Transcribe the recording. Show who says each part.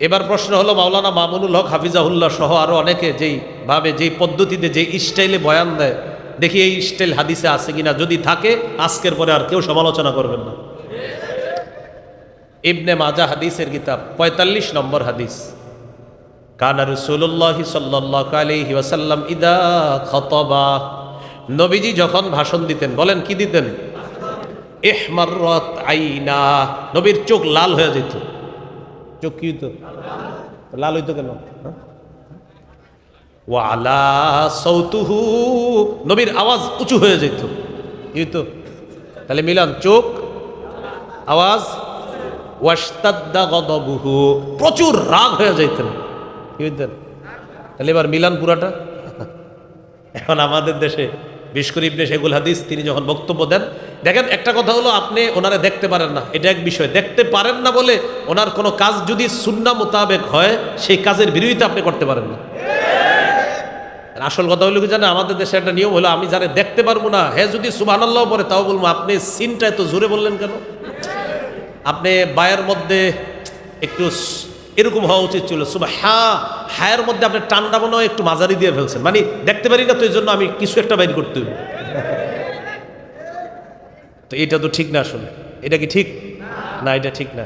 Speaker 1: এবার প্রশ্ন হলো, মাওলানা মামুনুল হক হাফিজাহুল্লাহ সহ আরও অনেকে যেই ভাবে, যেই পদ্ধতিতে যে স্টাইলে বয়ান দেয়, দেখি এই স্টাইল হাদিসে আছে কিনা? যদি থাকে, আজকের পরে আর কেউ সমালোচনা করবেন না। ইবনে মাজা হাদিসের কিতাব, পঁয়তাল্লিশ নম্বর হাদিস। কানা রসুল্লাহ সাল্লাহ ওয়াসাল্লাম ইদা খতবা। নবীজি যখন ভাষণ দিতেন, বলেন, কি দিতেন? এহমারত আইনা। নবীর চোখ লাল হয়ে যেত। চোখ কি হইতো? লাল হইতো কেন? হ্যাঁ? ওয়ালা সৌতুহু নবীর আওয়াজ উঁচু হয়ে যেত। কি হইতো? তাহলে মিলান চোখ আওয়াজ ওয়াস্তাদ্দা গদবুহু প্রচুর রাগ হয়ে যাইতেন কি হইতেন তাহলে এবার মিলান পুরাটা। এখন আমাদের দেশে করে ইবনে শেগুল হাদিস, তিনি যখন বক্তব্য দেন, দেখেন একটা কথা হলো, আপনি ওনারে দেখতে পারেন না। এটা এক বিষয়। দেখতে পারেন না বলে ওনার কোনো কাজ যদি সুন্না মোতাবেক হয়, সেই কাজের বিরোধিতা আপনি করতে পারেন না। আসল কথা হলো কি জানে আমাদের দেশে একটা নিয়ম হলো, আমি যারা দেখতে পারব না হ্যাঁ যদি সুবহানাল্লাহ পরে তাও বলব, আপনি সিনটা এত জোরে বললেন কেন? আপনি বায়ের মধ্যে একটু এরকম হওয়া উচিত ছিল সুবা হ্যাঁ হায়ের মধ্যে আপনি টান্ডা মনে হয় একটু মাঝারি দিয়ে ফেলছেন। মানে দেখতে পারি না তো এই জন্য আমি কিছু একটা বাইর করতে হবে তো এটা তো ঠিক না আসলে। এটা কি ঠিক? না, এটা ঠিক না।